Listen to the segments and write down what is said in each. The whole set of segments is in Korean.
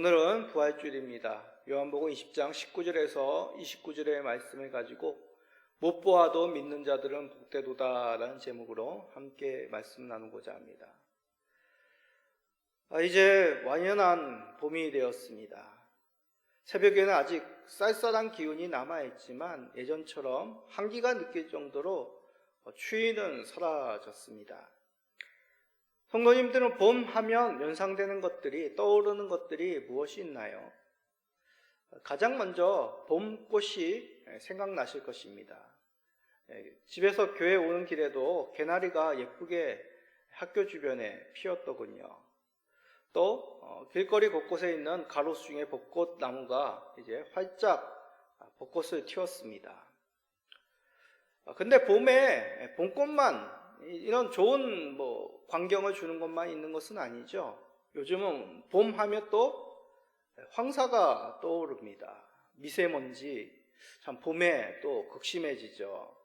오늘은 부활주일입니다. 요한복음 20장 19절에서 29절의 말씀을 가지고 못 보아도 믿는 자들은 복되도다라는 제목으로 함께 말씀 나누고자 합니다. 아, 이제 완연한 봄이 되었습니다. 새벽에는 아직 쌀쌀한 기운이 남아있지만 예전처럼 한기가 느낄 정도로 추위는 사라졌습니다. 성도님들은 봄 하면 연상되는 것들이 떠오르는 것들이 무엇이 있나요? 가장 먼저 봄꽃이 생각나실 것입니다. 예, 집에서 교회 오는 길에도 개나리가 예쁘게 학교 주변에 피었더군요. 또 어, 길거리 곳곳에 있는 가로수 중에 벚꽃 나무가 이제 활짝 벚꽃을 틔웠습니다. 아, 근데 봄에 봄꽃만 이런 좋은 뭐 광경을 주는 것만 있는 것은 아니죠. 요즘은 봄 하면 또 황사가 떠오릅니다. 미세먼지 참 봄에 또 극심해지죠.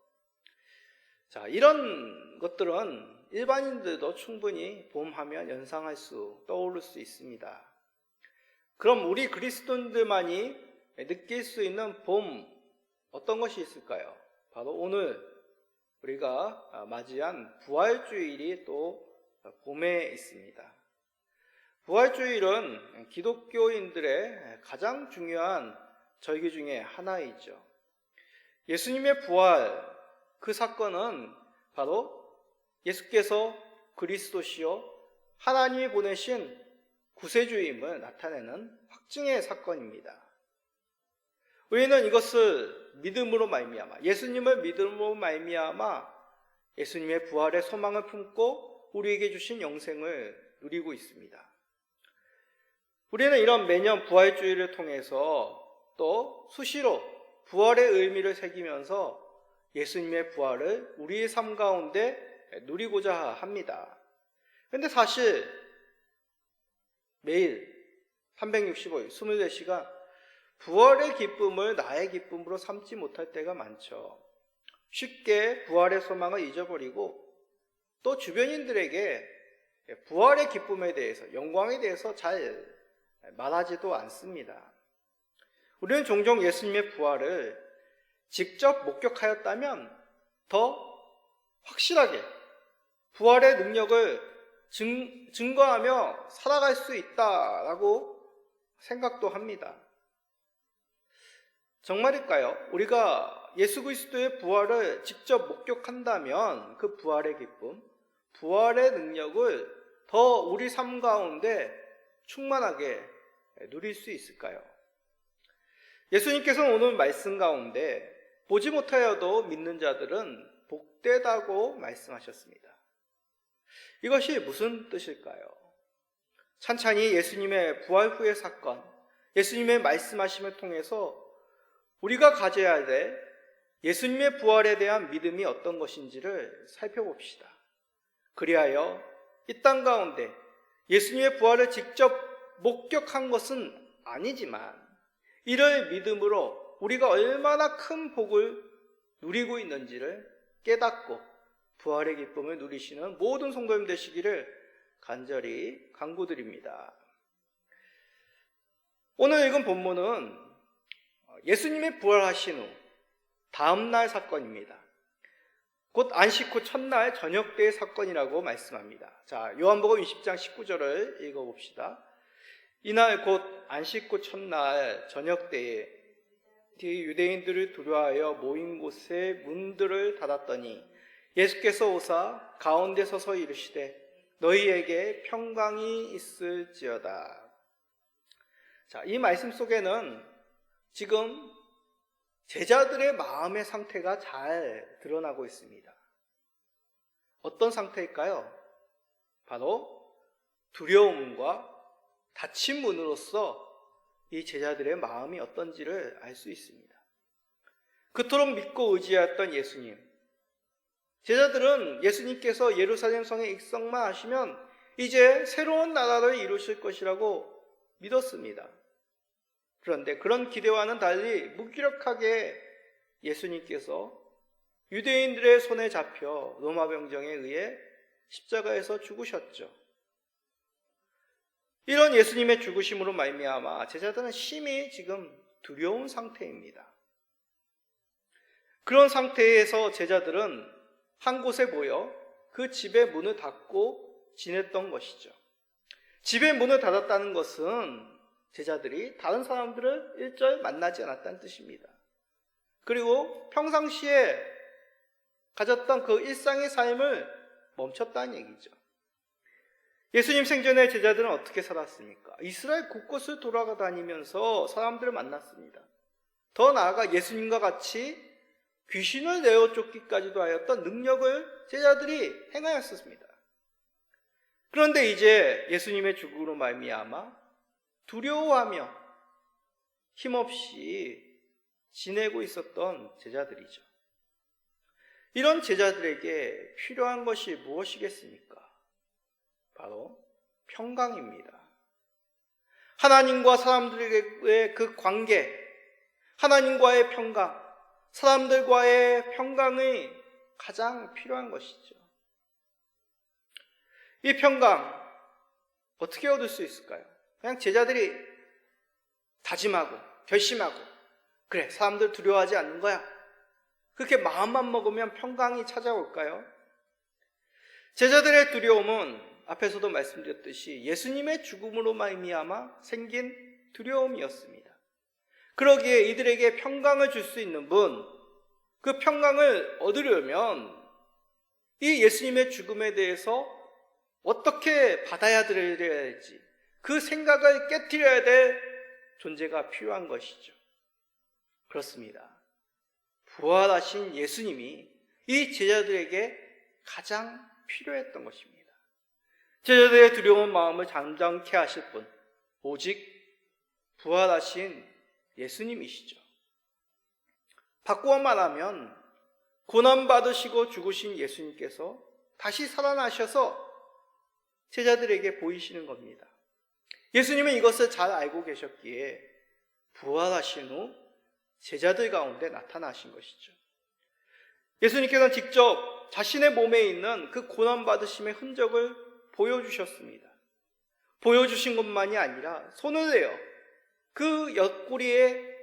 자, 이런 것들은 일반인들도 충분히 봄 하면 연상할 수, 떠오를 수 있습니다. 그럼 우리 그리스도인들만이 느낄 수 있는 봄 어떤 것이 있을까요? 바로 오늘 우리가 맞이한 부활주일이 또 봄에 있습니다. 부활주일은 기독교인들의 가장 중요한 절기 중에 하나이죠. 예수님의 부활, 그 사건은 바로 예수께서 그리스도시요 하나님이 보내신 구세주임을 나타내는 확증의 사건입니다. 우리는 이것을 믿음으로 말미암아 예수님을 믿음으로 말미암아 예수님의 부활의 소망을 품고 우리에게 주신 영생을 누리고 있습니다. 우리는 이런 매년 부활주의를 통해서 또 수시로 부활의 의미를 새기면서 예수님의 부활을 우리의 삶 가운데 누리고자 합니다. 근데 사실 매일 365일, 24시간 부활의 기쁨을 나의 기쁨으로 삼지 못할 때가 많죠. 쉽게 부활의 소망을 잊어버리고 또 주변인들에게 부활의 기쁨에 대해서, 영광에 대해서 잘 말하지도 않습니다. 우리는 종종 예수님의 부활을 직접 목격하였다면 더 확실하게 부활의 능력을 증, 증거하며 살아갈 수 있다라고 생각도 합니다. 정말일까요? 우리가 예수 그리스도의 부활을 직접 목격한다면 그 부활의 기쁨, 부활의 능력을 더 우리 삶 가운데 충만하게 누릴 수 있을까요? 예수님께서는 오늘 말씀 가운데 보지 못하여도 믿는 자들은 복되다고 말씀하셨습니다. 이것이 무슨 뜻일까요? 찬찬히 예수님의 부활 후의 사건, 예수님의 말씀하심을 통해서 우리가 가져야 될 예수님의 부활에 대한 믿음이 어떤 것인지를 살펴봅시다. 그리하여 이 땅 가운데 예수님의 부활을 직접 목격한 것은 아니지만 이를 믿음으로 우리가 얼마나 큰 복을 누리고 있는지를 깨닫고 부활의 기쁨을 누리시는 모든 성도님 되시기를 간절히 간구드립니다. 오늘 읽은 본문은 예수님의 부활하신 후 다음 날 사건입니다. 곧 안식 후 첫날 저녁 때의 사건이라고 말씀합니다. 자, 요한복음 20장 19절을 읽어 봅시다. 이날 곧 안식 후 첫날 저녁 때에 유대인들을 두려워하여 모인 곳에 문들을 닫았더니 예수께서 오사 가운데 서서 이르시되 너희에게 평강이 있을지어다. 자, 이 말씀 속에는 지금 제자들의 마음의 상태가 잘 드러나고 있습니다. 어떤 상태일까요? 바로 두려움과 닫힌 문으로서 이 제자들의 마음이 어떤지를 알 수 있습니다. 그토록 믿고 의지하였던 예수님. 제자들은 예수님께서 예루살렘 성에 입성만 하시면 이제 새로운 나라를 이루실 것이라고 믿었습니다. 그런데 그런 기대와는 달리 무기력하게 예수님께서 유대인들의 손에 잡혀 로마 병정에 의해 십자가에서 죽으셨죠. 이런 예수님의 죽으심으로 말미암아 제자들은 심히 지금 두려운 상태입니다. 그런 상태에서 제자들은 한 곳에 모여 그 집의 문을 닫고 지냈던 것이죠. 집의 문을 닫았다는 것은 제자들이 다른 사람들을 일절 만나지 않았다는 뜻입니다. 그리고 평상시에 가졌던 그 일상의 삶을 멈췄다는 얘기죠. 예수님 생전에 제자들은 어떻게 살았습니까? 이스라엘 곳곳을 돌아가 다니면서 사람들을 만났습니다. 더 나아가 예수님과 같이 귀신을 내어 쫓기까지도 하였던 능력을 제자들이 행하였습니다. 그런데 이제 예수님의 죽음으로 말미암아 두려워하며 힘없이 지내고 있었던 제자들이죠. 이런 제자들에게 필요한 것이 무엇이겠습니까? 바로 평강입니다. 하나님과 사람들의 그 관계, 하나님과의 평강, 사람들과의 평강이 가장 필요한 것이죠. 이 평강, 어떻게 얻을 수 있을까요? 그냥 제자들이 다짐하고, 결심하고, 그래, 사람들 두려워하지 않는 거야. 그렇게 마음만 먹으면 평강이 찾아올까요? 제자들의 두려움은 앞에서도 말씀드렸듯이 예수님의 죽음으로 말미암아 생긴 두려움이었습니다. 그러기에 이들에게 평강을 줄 수 있는 분, 그 평강을 얻으려면 이 예수님의 죽음에 대해서 어떻게 받아야 될지 그 생각을 깨뜨려야 될 존재가 필요한 것이죠. 그렇습니다. 부활하신 예수님이 이 제자들에게 가장 필요했던 것입니다. 제자들의 두려운 마음을 잠잠케 하실 분, 오직 부활하신 예수님이시죠. 바꾸어 말하면 고난받으시고 죽으신 예수님께서 다시 살아나셔서 제자들에게 보이시는 겁니다. 예수님은 이것을 잘 알고 계셨기에 부활하신 후 제자들 가운데 나타나신 것이죠. 예수님께서는 직접 자신의 몸에 있는 그 고난받으심의 흔적을 보여주셨습니다. 보여주신 것만이 아니라 손을 내어 그 옆구리에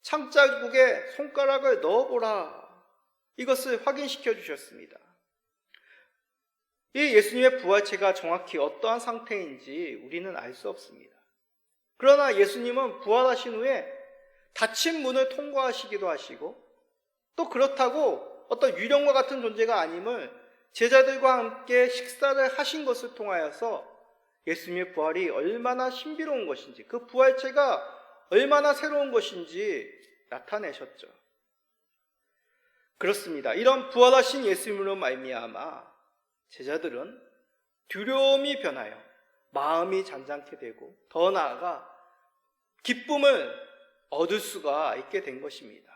창자국에 손가락을 넣어보라. 이것을 확인시켜 주셨습니다. 이 예수님의 부활체가 정확히 어떠한 상태인지 우리는 알 수 없습니다. 그러나 예수님은 부활하신 후에 닫힌 문을 통과하시기도 하시고 또 그렇다고 어떤 유령과 같은 존재가 아님을 제자들과 함께 식사를 하신 것을 통하여서 예수님의 부활이 얼마나 신비로운 것인지 그 부활체가 얼마나 새로운 것인지 나타내셨죠. 그렇습니다. 이런 부활하신 예수님으로 말미암아 제자들은 두려움이 변하여 마음이 잔잔케 되고 더 나아가 기쁨을 얻을 수가 있게 된 것입니다.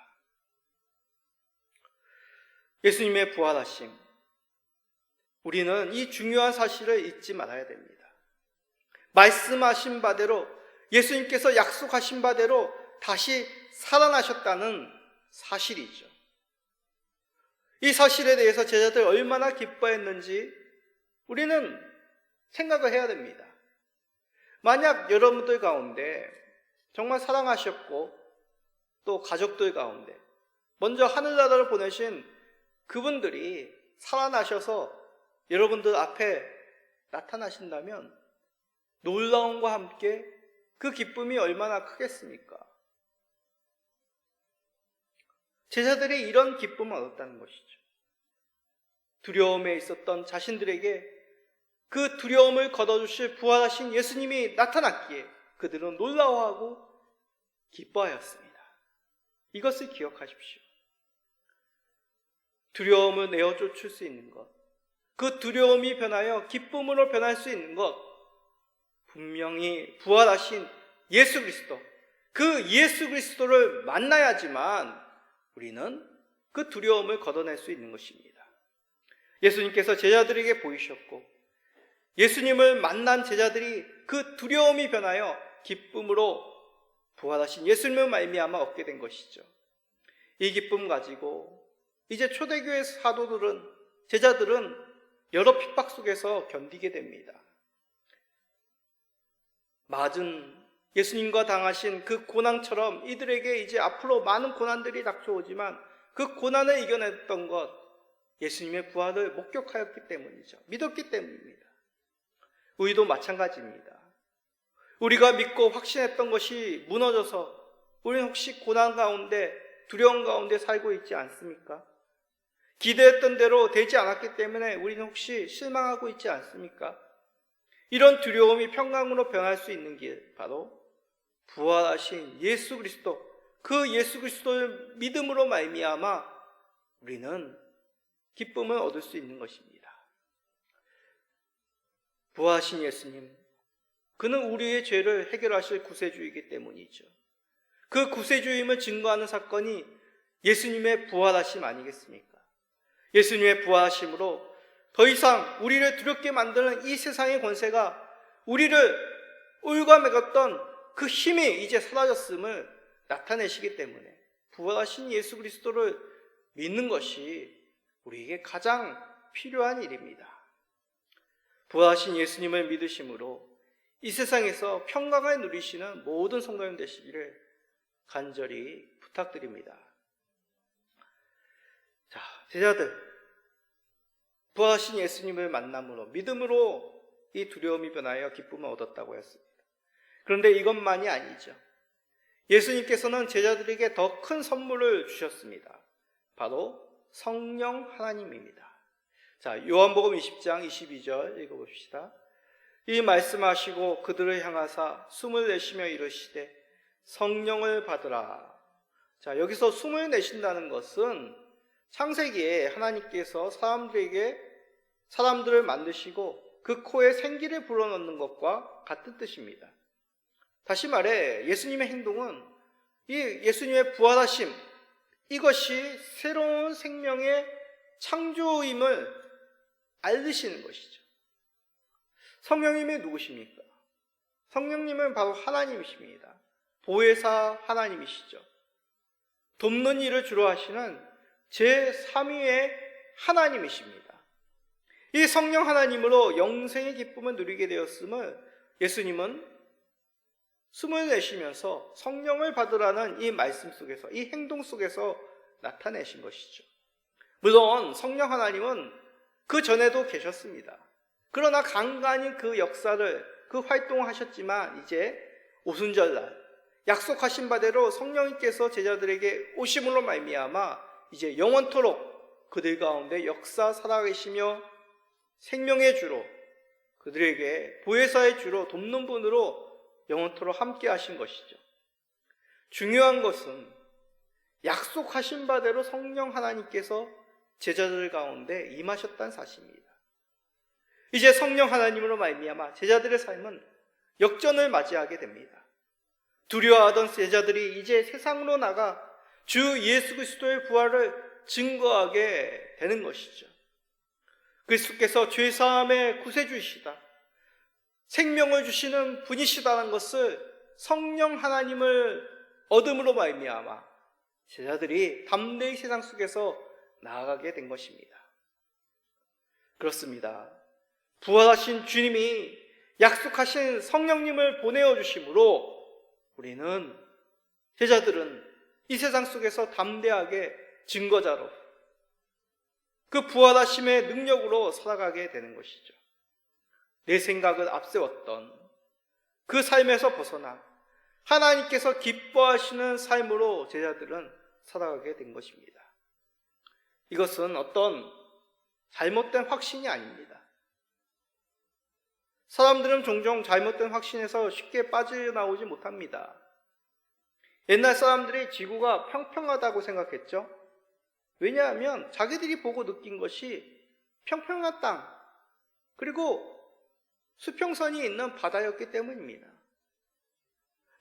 예수님의 부활하심. 우리는 이 중요한 사실을 잊지 말아야 됩니다. 말씀하신 바대로 예수님께서 약속하신 바대로 다시 살아나셨다는 사실이죠. 이 사실에 대해서 제자들 얼마나 기뻐했는지 우리는 생각을 해야 됩니다. 만약 여러분들 가운데 정말 사랑하셨고 또 가족들 가운데 먼저 하늘나라를 보내신 그분들이 살아나셔서 여러분들 앞에 나타나신다면 놀라움과 함께 그 기쁨이 얼마나 크겠습니까? 제자들이 이런 기쁨을 얻었다는 것이죠. 두려움에 있었던 자신들에게 그 두려움을 걷어주실 부활하신 예수님이 나타났기에 그들은 놀라워하고 기뻐하였습니다. 이것을 기억하십시오. 두려움을 내어 쫓을 수 있는 것, 그 두려움이 변하여 기쁨으로 변할 수 있는 것, 분명히 부활하신 예수 그리스도, 그 예수 그리스도를 만나야지만 우리는 그 두려움을 걷어낼 수 있는 것입니다. 예수님께서 제자들에게 보이셨고, 예수님을 만난 제자들이 그 두려움이 변하여 기쁨으로 부활하신 예수님을 말미암아 얻게 된 것이죠. 이 기쁨 가지고 이제 초대교회 사도들은 제자들은 여러 핍박 속에서 견디게 됩니다. 맞은 예수님과 당하신 그 고난처럼 이들에게 이제 앞으로 많은 고난들이 닥쳐오지만 그 고난을 이겨냈던 것 예수님의 부활을 목격하였기 때문이죠. 믿었기 때문입니다. 우리도 마찬가지입니다. 우리가 믿고 확신했던 것이 무너져서 우리는 혹시 고난 가운데 두려움 가운데 살고 있지 않습니까? 기대했던 대로 되지 않았기 때문에 우리는 혹시 실망하고 있지 않습니까? 이런 두려움이 평강으로 변할 수 있는 길 바로 부활하신 예수 그리스도 그 예수 그리스도의 믿음으로 말미암아 우리는 기쁨을 얻을 수 있는 것입니다. 부활하신 예수님 그는 우리의 죄를 해결하실 구세주이기 때문이죠. 그 구세주임을 증거하는 사건이 예수님의 부활하심 아니겠습니까? 예수님의 부활하심으로 더 이상 우리를 두렵게 만드는 이 세상의 권세가 우리를 올가매갔던 그 힘이 이제 사라졌음을 나타내시기 때문에 부활하신 예수 그리스도를 믿는 것이 우리에게 가장 필요한 일입니다. 부활하신 예수님을 믿으심으로 이 세상에서 평강을 누리시는 모든 성도님 되시기를 간절히 부탁드립니다. 자, 제자들. 부활하신 예수님을 만남으로 믿음으로 이 두려움이 변하여 기쁨을 얻었다고 했습니다. 그런데 이것만이 아니죠. 예수님께서는 제자들에게 더 큰 선물을 주셨습니다. 바로 성령 하나님입니다. 자, 요한복음 20장 22절 읽어봅시다. 이 말씀하시고 그들을 향하사 숨을 내쉬며 이르시되 성령을 받으라. 자, 여기서 숨을 내쉰다는 것은 창세기에 하나님께서 사람들에게 사람들을 만드시고 그 코에 생기를 불어넣는 것과 같은 뜻입니다. 다시 말해 예수님의 행동은 이 예수님의 부활하심 이것이 새로운 생명의 창조임을 알리시는 것이죠. 성령님이 누구십니까? 성령님은 바로 하나님이십니다. 보혜사 하나님이시죠. 돕는 일을 주로 하시는 제3위의 하나님이십니다. 이 성령 하나님으로 영생의 기쁨을 누리게 되었음을 예수님은 숨을 내쉬면서 성령을 받으라는 이 말씀 속에서, 이 행동 속에서 나타내신 것이죠. 물론 성령 하나님은 그 전에도 계셨습니다. 그러나 간간히 그 역사를, 그 활동을 하셨지만 이제 오순절날 약속하신 바대로 성령님께서 제자들에게 오심으로 말미암아 이제 영원토록 그들 가운데 역사 살아계시며 생명의 주로 그들에게 보혜사의 주로 돕는 분으로 영원토록 함께 하신 것이죠. 중요한 것은 약속하신 바대로 성령 하나님께서 제자들 가운데 임하셨다는 사실입니다. 이제 성령 하나님으로 말미암아 제자들의 삶은 역전을 맞이하게 됩니다. 두려워하던 제자들이 이제 세상으로 나가 주 예수 그리스도의 부활을 증거하게 되는 것이죠. 그리스도께서 죄 사함의 구세주이시다. 생명을 주시는 분이시다는 것을 성령 하나님을 얻음으로 말미암아 제자들이 담대히 세상 속에서 나아가게 된 것입니다. 그렇습니다. 부활하신 주님이 약속하신 성령님을 보내어 주심으로 우리는 제자들은 이 세상 속에서 담대하게 증거자로 그 부활하심의 능력으로 살아가게 되는 것이죠. 내 생각을 앞세웠던 그 삶에서 벗어나 하나님께서 기뻐하시는 삶으로 제자들은 살아가게 된 것입니다. 이것은 어떤 잘못된 확신이 아닙니다. 사람들은 종종 잘못된 확신에서 쉽게 빠져나오지 못합니다. 옛날 사람들이 지구가 평평하다고 생각했죠. 왜냐하면 자기들이 보고 느낀 것이 평평한 땅, 그리고 수평선이 있는 바다였기 때문입니다.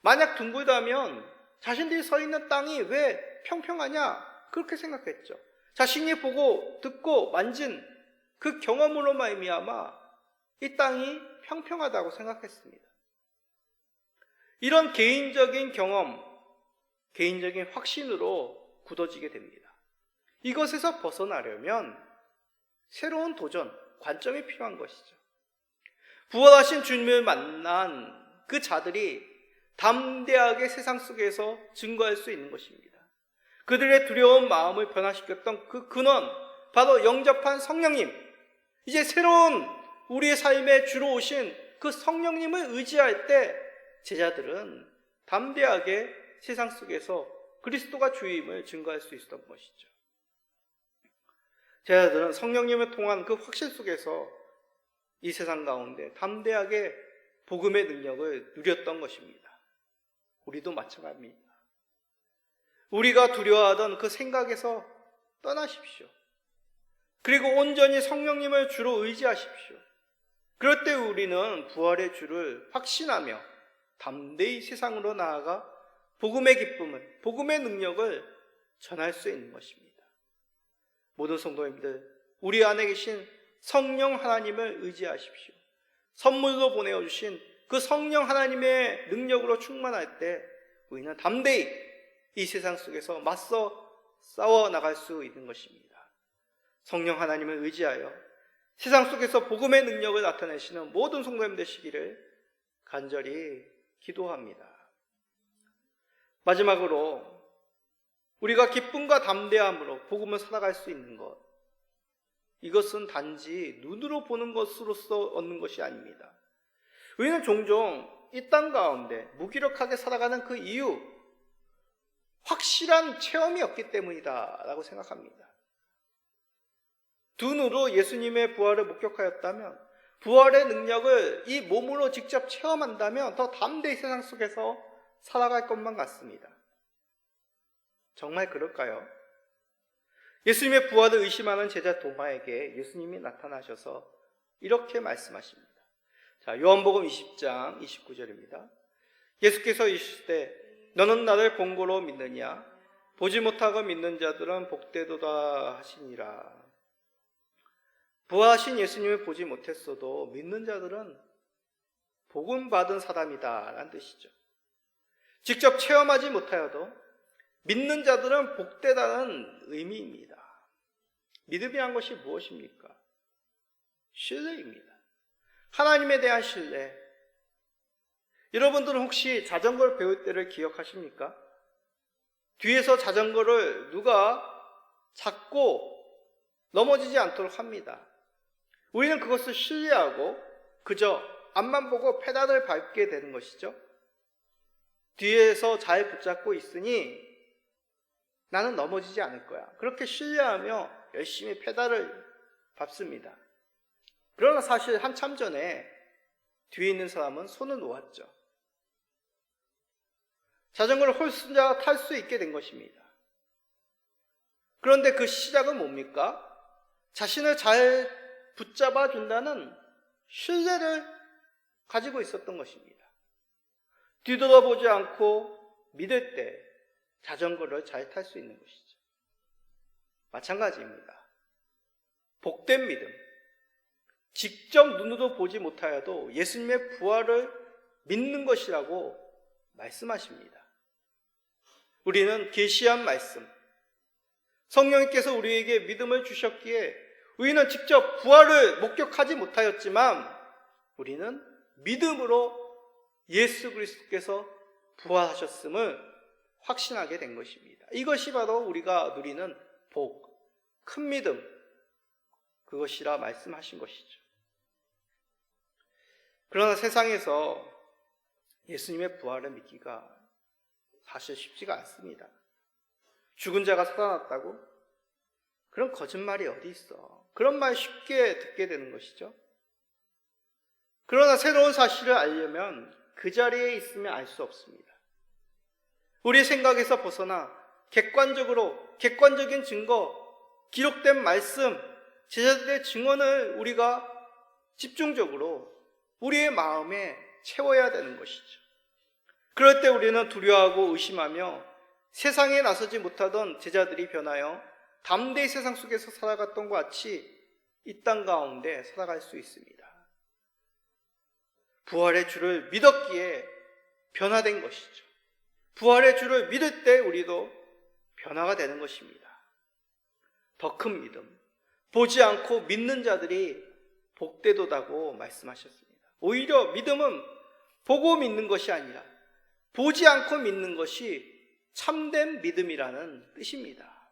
만약 둥글다면 자신들이 서 있는 땅이 왜 평평하냐? 그렇게 생각했죠. 자신이 보고 듣고 만진 그 경험으로 말미암아 이 땅이 평평하다고 생각했습니다. 이런 개인적인 경험, 개인적인 확신으로 굳어지게 됩니다. 이것에서 벗어나려면 새로운 도전, 관점이 필요한 것이죠. 부활하신 주님을 만난 그 자들이 담대하게 세상 속에서 증거할 수 있는 것입니다. 그들의 두려운 마음을 변화시켰던 그 근원, 바로 영접한 성령님. 이제 새로운 우리의 삶에 주로 오신 그 성령님을 의지할 때 제자들은 담대하게 세상 속에서 그리스도가 주임을 증거할 수 있었던 것이죠. 제자들은 성령님을 통한 그 확신 속에서 이 세상 가운데 담대하게 복음의 능력을 누렸던 것입니다. 우리도 마찬가지입니다. 우리가 두려워하던 그 생각에서 떠나십시오. 그리고 온전히 성령님을 주로 의지하십시오. 그럴 때 우리는 부활의 주를 확신하며 담대히 세상으로 나아가 복음의 기쁨을, 복음의 능력을 전할 수 있는 것입니다. 모든 성도님들, 우리 안에 계신 성령 하나님을 의지하십시오. 선물로 보내주신 그 성령 하나님의 능력으로 충만할 때 우리는 담대히 이 세상 속에서 맞서 싸워 나갈 수 있는 것입니다. 성령 하나님을 의지하여 세상 속에서 복음의 능력을 나타내시는 모든 성도님 되시기를 간절히 기도합니다. 마지막으로 우리가 기쁨과 담대함으로 복음을 살아갈 수 있는 것. 이것은 단지 눈으로 보는 것으로서 얻는 것이 아닙니다. 우리는 종종 이 땅 가운데 무기력하게 살아가는 그 이유, 확실한 체험이 없기 때문이다 라고 생각합니다. 두 눈으로 예수님의 부활을 목격하였다면, 부활의 능력을 이 몸으로 직접 체험한다면 더 담대히 세상 속에서 살아갈 것만 같습니다. 정말 그럴까요? 예수님의 부활을 의심하는 제자 도마에게 예수님이 나타나셔서 이렇게 말씀하십니다. 자, 요한복음 20장 29절입니다. 예수께서 때 너는 나를 본고로 믿느냐? 보지 못하고 믿는 자들은 복되도다 하시니라. 부하신 예수님을 보지 못했어도 믿는 자들은 복음 받은 사람이다 라는 뜻이죠. 직접 체험하지 못하여도 믿는 자들은 복되다는 의미입니다. 믿음이란 것이 무엇입니까? 신뢰입니다. 하나님에 대한 신뢰. 여러분들은 혹시 자전거를 배울 때를 기억하십니까? 뒤에서 자전거를 누가 잡고 넘어지지 않도록 합니다. 우리는 그것을 신뢰하고 그저 앞만 보고 페달을 밟게 되는 것이죠. 뒤에서 잘 붙잡고 있으니 나는 넘어지지 않을 거야. 그렇게 신뢰하며 열심히 페달을 밟습니다. 그러나 사실 한참 전에 뒤에 있는 사람은 손을 놓았죠. 자전거를 홀순자가 탈수 있게 된 것입니다. 그런데 그 시작은 뭡니까? 자신을 잘 붙잡아 준다는 신뢰를 가지고 있었던 것입니다. 뒤돌아보지 않고 믿을 때 자전거를 잘 탈 수 있는 것이죠. 마찬가지입니다. 복된 믿음. 직접 눈으로 보지 못하여도 예수님의 부활을 믿는 것이라고 말씀하십니다. 우리는 계시한 말씀, 성령님께서 우리에게 믿음을 주셨기에 우리는 직접 부활을 목격하지 못하였지만 우리는 믿음으로 예수 그리스도께서 부활하셨음을 확신하게 된 것입니다. 이것이 바로 우리가 누리는 복, 큰 믿음, 그것이라 말씀하신 것이죠. 그러나 세상에서 예수님의 부활을 믿기가 사실 쉽지가 않습니다. 죽은 자가 살아났다고? 그런 거짓말이 어디 있어? 그런 말 쉽게 듣게 되는 것이죠. 그러나 새로운 사실을 알려면 그 자리에 있으면 알 수 없습니다. 우리 생각에서 벗어나 객관적으로, 객관적인 증거, 기록된 말씀, 제자들의 증언을 우리가 집중적으로 우리의 마음에 채워야 되는 것이죠. 그럴 때 우리는 두려워하고 의심하며 세상에 나서지 못하던 제자들이 변하여 담대히 세상 속에서 살아갔던 것 같이 이 땅 가운데 살아갈 수 있습니다. 부활의 주를 믿었기에 변화된 것이죠. 부활의 주를 믿을 때 우리도 변화가 되는 것입니다. 더 큰 믿음. 보지 않고 믿는 자들이 복되도다고 말씀하셨습니다. 오히려 믿음은 보고 믿는 것이 아니라 보지 않고 믿는 것이 참된 믿음이라는 뜻입니다.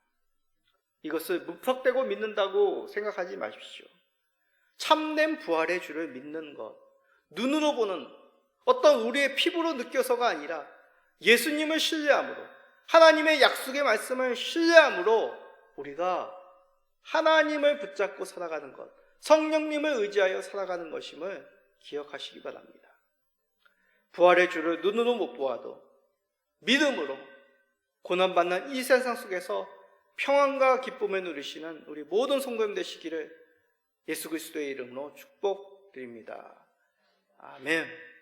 이것을 무턱대고 믿는다고 생각하지 마십시오. 참된 부활의 주를 믿는 것, 눈으로 보는 어떤 우리의 피부로 느껴서가 아니라 예수님을 신뢰함으로 하나님의 약속의 말씀을 신뢰함으로 우리가 하나님을 붙잡고 살아가는 것, 성령님을 의지하여 살아가는 것임을 기억하시기 바랍니다. 부활의 주를 눈으로 못 보아도 믿음으로 고난받는 이 세상 속에서 평안과 기쁨을 누리시는 우리 모든 성도님 되시기를 예수 그리스도의 이름으로 축복드립니다. 아멘.